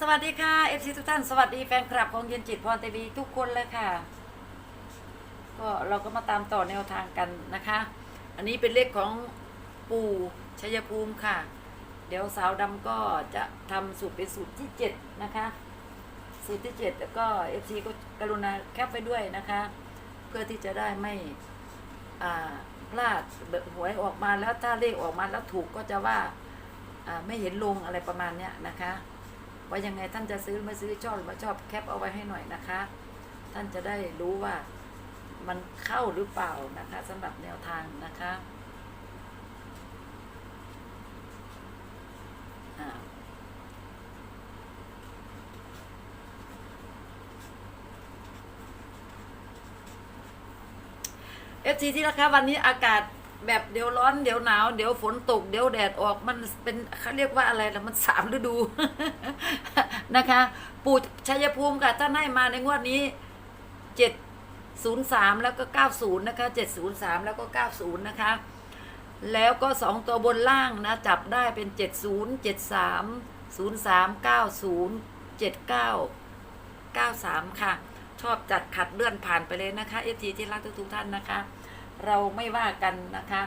สวัสดีค่ะเอฟซีทุกท่านสวัสดีแฟนคลับของเย็นจิตพรทีวีทุกคนเลยค่ะ ก็เราก็มาตามต่อแนวทางกันนะคะ อันนี้เป็นเลขของปู่ชัยภูมิค่ะ เดี๋ยวสาวดำก็จะทำสูตรเป็นสูตรที่เจ็ดนะคะ สูตรที่เจ็ดแล้วก็เอฟซีก็กรุณาแคปไปด้วยนะคะ เพื่อที่จะได้ไม่อ่าพลาดแบบหวยออกมาแล้วถ้าเลขออกมาแล้วถูกก็จะว่าอ่าไม่เห็นลงอะไรประมาณเนี้ยนะคะ ว่ายังไงท่านจะซื้อไม่ซื้อชอบหรือไม่ชอบแคปเอาไว้ให้หน่อยนะคะ ท่านจะได้รู้ว่ามันเข้าหรือเปล่านะคะสำหรับแนวทางนะคะเอฟซีที่ราคาวันนี้อากาศ แบบเดี๋ยวร้อนเดี๋ยวหนาว เดี๋ยวฝนตก เดี๋ยวแดดออกมันเป็นเขาเรียกว่าอะไรล่ะมันสามฤดูนะคะ ปู่ชัยภูมิค่ะท่านให้มาในงวดนี้เจ็ดศูนย์สามแล้วก็เก้าศูนย์นะคะเจ็ดศูนย์สามแล้วก็เก้าศูนย์นะคะ แล้วก็สองตัวบนล่างนะ จับได้เป็นเจ็ดศูนย์เจ็ดสามศูนย์สามเก้าศูนย์เจ็ดเก้าเก้าสามค่ะ ชอบจัดขัดเลื่อนผ่านไปเลยนะคะเอทีที่รักทุกท่านนะคะ เราไม่ว่ากันนะคะ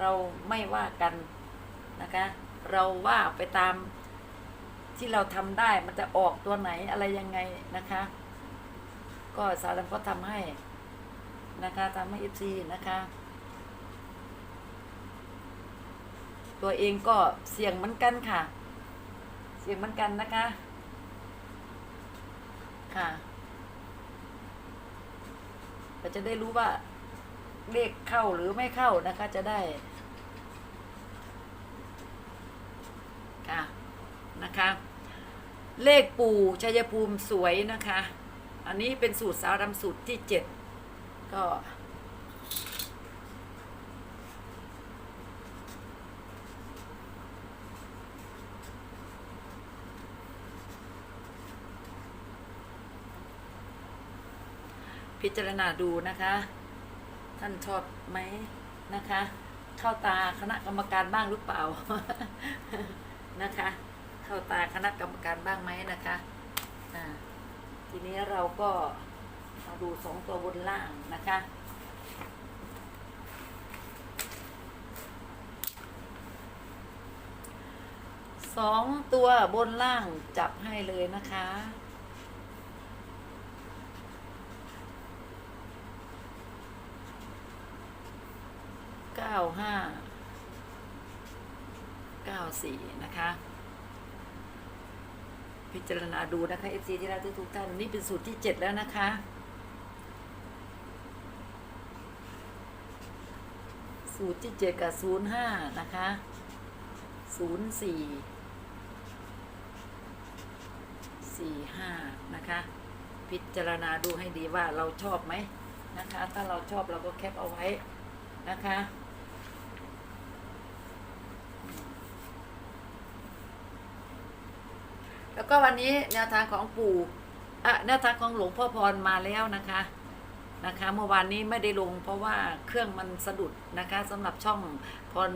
เราไม่ว่ากันนะคะ เราว่าไปตามที่เราทำได้มันจะออกตัวไหนอะไรยังไงนะคะ ก็สารมก็ทำให้นะคะทำให้เอฟซีนะคะตัวเองก็เสี่ยงเหมือนกันค่ะ เสี่ยงเหมือนกันนะคะ ค่ะเราจะได้รู้ว่า เลขเข้าหรือไม่เข้านะคะ จะได้ค่ะนะคะ เลขปู่ชัยภูมิสวยนะคะ อันนี้เป็นสูตรสาวดำสูตรที่เจ็ดก็พิจารณาดูนะคะ ท่านชอบไหมนะคะ เข้าตาคณะกรรมการบ้างหรือเปล่านะคะ เข้าตาคณะกรรมการบ้างไหมนะคะทีนี้เราก็มาดูสองตัวบนล่างนะคะสองตัวบนล่างจับให้เลยนะคะ 4นะคะ พิจารณาดูนะคะ FC ที่เรักทุกท่านนี่เป็นสูตรที่ 7 แล้วนะคะ สูตรที่ 7 กับ 05 นะคะ 04 45 นะคะ พิจารณาดูให้ดีว่าเราชอบไหมนะคะ ถ้าเราชอบเราก็แคปเอาไว้นะคะ ก็วันนี้แนวทางของปู่อะแนวทางของหลวงพ่อพรมาแล้วนะคะนะคะ เมื่อวานนี้ไม่ได้ลงเพราะว่าเครื่องมันสะดุดนะคะสำหรับช่องพร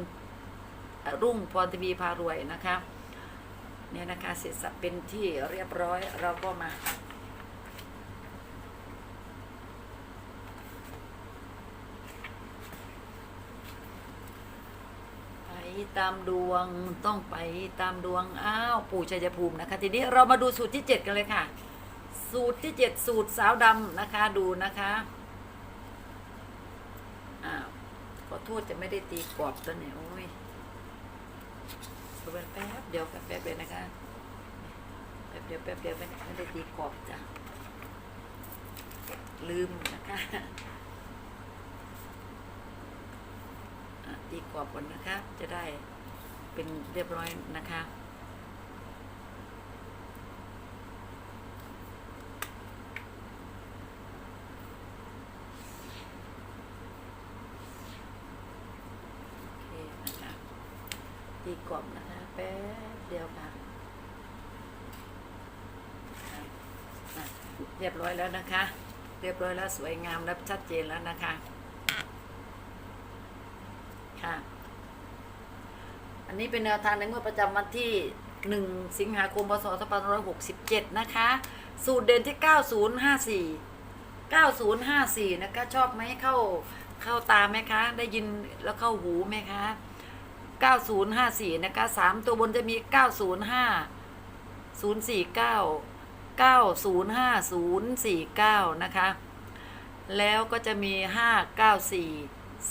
รุ่งพรทีวีพารวยนะคะเนี่ยนะคะเสร็จสับเป็นที่เรียบร้อยเราก็มา ไป ตามดวงต้องไปตามดวงอ้าวปู่ชัยภูมินะคะ ทีนี้เรามาดูสูตรที่เจ็ดกันเลยค่ะ สูตรที่เจ็ดสูตรสาวดำนะคะดูนะคะอ้าวขอโทษจะไม่ได้ตีกรอบตัวเนี่ยโอ้ยแป๊บแป๊บเดียวแป๊บแป๊บเลยนะคะแป๊บเดียวแป๊บเดียวไม่ได้ตีกรอบจ้ะลืมนะคะอะ ตีกรอบก่อนนะคะ จะได้เป็นเรียบร้อยนะคะตีกรอบนะคะแป๊บเดียวค่ะเรียบร้อยแล้วนะคะ เรียบร้อยแล้วสวยงามและชัดเจนแล้วนะคะ ค่ะ อั นนี้เป็นแนวทางในงวดประจำวันที่ 1 สิงหาคมพศ2567 นะคะ สูตรเด่นที่ 9054 9054 นะคะ ชอบไหมเข้าเข้าตาไหมคะ ได้ยินแล้วเข้าหูไหมคะ 9054 นะคะ 3 ตัวบนจะมี 905 049 905 049 นะคะ แล้วก็จะมี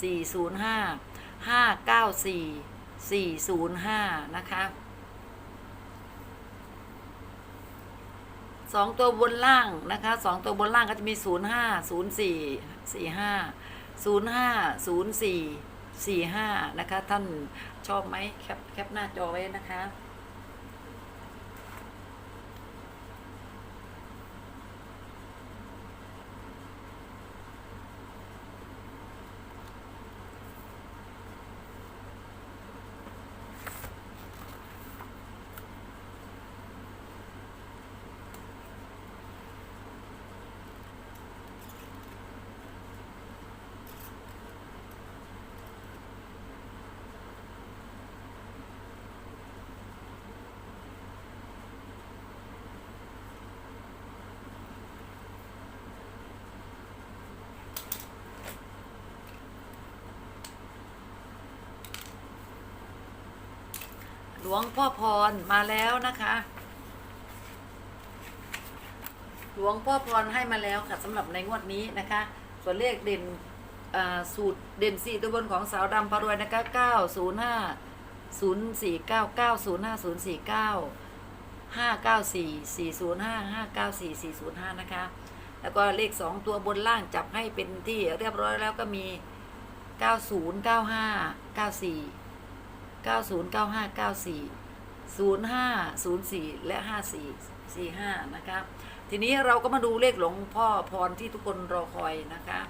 594 405 594 405 นะคะสองตัวบนล่างนะคะสองตัวบนล่างก็จะมี05 04 45 05 04 45นะคะ ท่านชอบไหมแคปแคปหน้าจอไว้นะคะ หลวงพ่อพรมาแล้วนะคะ หลวงพ่อพรให้มาแล้วค่ะสำหรับในงวดนี้นะคะ ส่วนเลขเด่นอ่าสูตรเด่นสี่ตัวบนของสาวดำพารวยนะคะเก้าศูนย์ห้าศูนย์สี่เก้าเก้าศูนย์ห้าศูนย์สี่เก้าห้าเก้าสี่สี่ศูนย์ห้าห้าเก้าสี่สี่ศูนย์ห้านะคะ แล้วก็เลขสองตัวบนล่างจับให้เป็นที่เรียบร้อยแล้วก็มีเก้าศูนย์เก้าห้าเก้าสี่ 90 95 94 05 04 และ 54 45 นะคะ ทีนี้เราก็มาดูเลขหลวงพ่อพรที่ทุกคนรอคอยนะคะ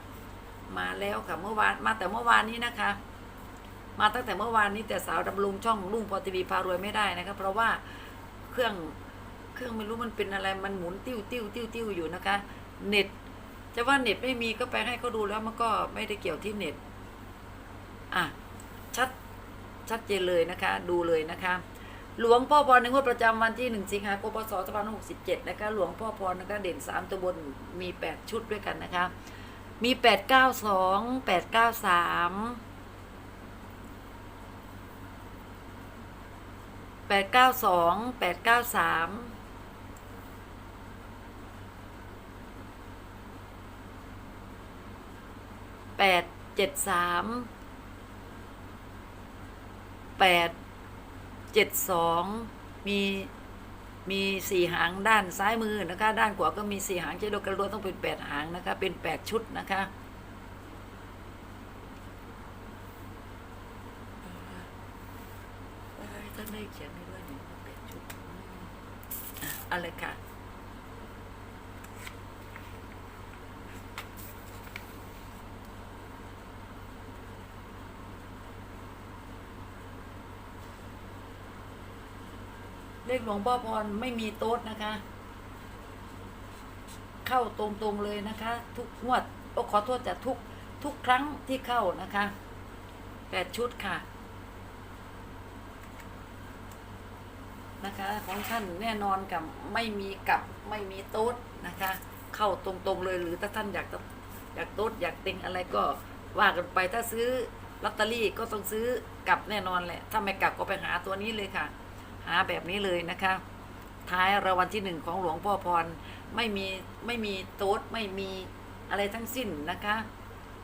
มาแล้วค่ะเมื่อวานมาแต่เมื่อวานนี้นะคะ มาตั้งแต่เมื่อวานนี้แต่สาวดำรงช่องลุงพอทีวีพารวยไม่ได้นะคะเพราะว่าเครื่องเครื่องไม่รู้มันเป็นอะไรมันหมุนติ้วติ้วติ้วติ้วอยู่นะคะ เน็ตจะว่าเน็ตไม่มีก็ไปให้เขาดูแล้วมันก็ไม่ได้เกี่ยวที่เน็ต อะ ชัด ชัดเจนเลยนะคะ ดูเลยนะคะ หลวงพ่อพรในงวดประจำวันที่หนึ่งสิงหาคมพศ2567นะคะ หลวงพ่อพรนะคะเด่นสามตัวบนมีแปดชุดด้วยกันนะคะ มีแปดเก้าสองแปดเก้าสามแปดเก้าสองแปดเก้าสามแปดเจ็ดสาม แปดเจ็ดสองมีมีสี่หางด้านซ้ายมือนะคะ ด้านขวาก็มีสี่หางเช่นเดียวกันรวมต้องเป็นแปดหางนะคะ เป็นแปดชุดนะคะเอ้ยท่านได้เขียนให้ด้วยนี่ว่าแปดชุดอะเอะไรค่ะ ขหลวงพ่อพรไม่มีโต๊ดนะคะ เข้าตรงๆเลยนะคะ ทุกงวดโอ้ขอโทษจะทุกทุกครั้งที่เข้านะคะแปดชุดค่ะ นะคะ ของท่านแน่นอนกับไม่มีกับไม่มีโต๊ดนะคะ เข้าตรงๆเลยหรือถ้าท่านอยากอยากโต๊ดอยากเต็งอะไรก็ว่ากันไปถ้าซื้อลอตเตอรี่ก็ต้องซื้อกลับแน่นอนแหละ ถ้าไม่กลับก็ไปหาตัวนี้เลยค่ะ หาแบบนี้เลยนะคะ ท้ายรางวัลที่หนึ่งของหลวงพ่อพรไม่มีไม่มีโต๊ดไม่มีอะไรทั้งสิ้นนะคะ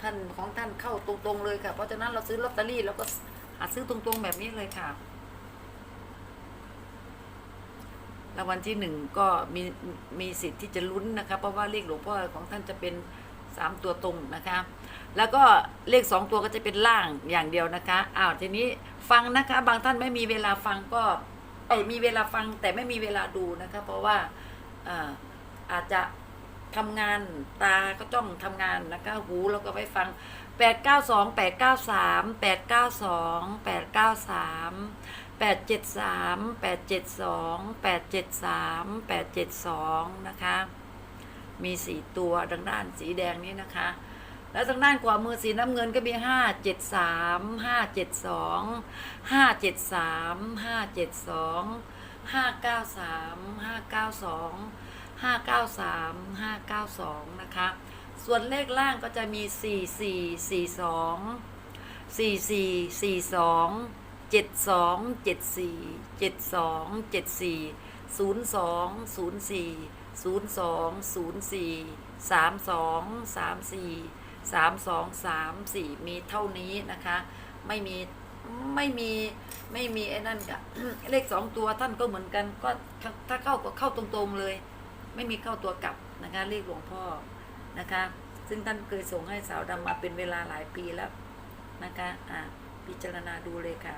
ท่านของท่านเข้าตรงๆเลยค่ะ เพราะฉะนั้นเราซื้อลอตเตอรี่เราก็หาซื้อตรงๆแบบนี้เลยค่ะรางวัลที่หนึ่งก็มีมีสิทธิ์ที่จะลุ้นนะคะเพราะว่าเลขหลวงพ่อของท่านจะเป็นสามตัวตรงนะคะ แล้วก็เลขสองตัวก็จะเป็นล่างอย่างเดียวนะคะอ้าวทีนี้ฟังนะคะ บางท่านไม่มีเวลาฟังก็ เอยมีเวลาฟังแต่ไม่มีเวลาดูนะคะ เพราะว่าอาจจะทำงานตาก็ต้องทำงานนะคะหูแล้วก็ไว้ฟังแปดเก้าสองแปดเก้าสามแปดเก้าสองแปดเก้าสามแปดเจ็ดสามแปดเจ็ดสองแปดเจ็ดสามแปดเจ็ดสองนะคะ มีสี่ตัวดังด้านสีแดงนี้นะคะ แล้วทางด้านขวามือสีน้ำเงินก็มีห้าเจ็ดสามห้าเจ็ดสองห้าเจ็ดสามห้าเจ็ดสองห้าเก้าสามห้าเก้าสองห้าเก้าสามห้าเก้าสองนะคะ ส่วนเลขล่างก็จะมีสี่สี่สี่สองสี่สี่สี่สองเจ็ดสองเจ็ดสี่เจ็ดสองเจ็ดสี่ศูนย์สองศูนย์สี่ศูนย์สองศูนย์สี่สามสองสามสี่ สามสองสามสี่มีเท่านี้นะคะ ไม่มีไม่มีไม่มีไอ้นั่นกับเลขสองตัวท่านก็เหมือนกันก็ถ้าเข้าก็เข้าตรงๆเลย ไม่มีเข้าตัวกลับนะคะเลขหลวงพ่อนะคะ ซึ่งท่านเคยส่งให้สาวดำมาเป็นเวลาหลายปีแล้วนะคะอะพิจารณาดูเลยค่ะ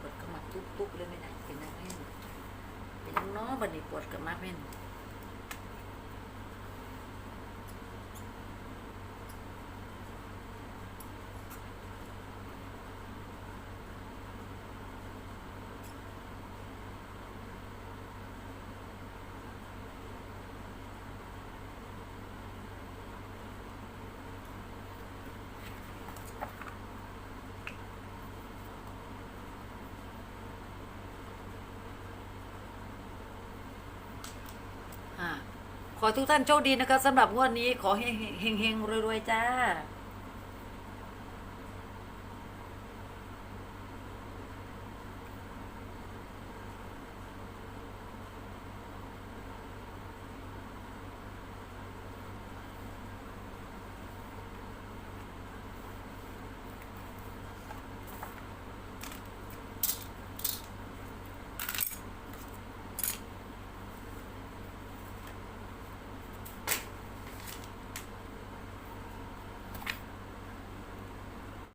ปวดกระมับทุบๆเลยไม่ได้เป็นยังไงเป็นยังน้อ บันนี้ปวดกับมากแม่น อะ ขอทุกท่านโชคดีนะคะสำหรับงวดนี้ขอเฮงเฮงรวยๆจ้า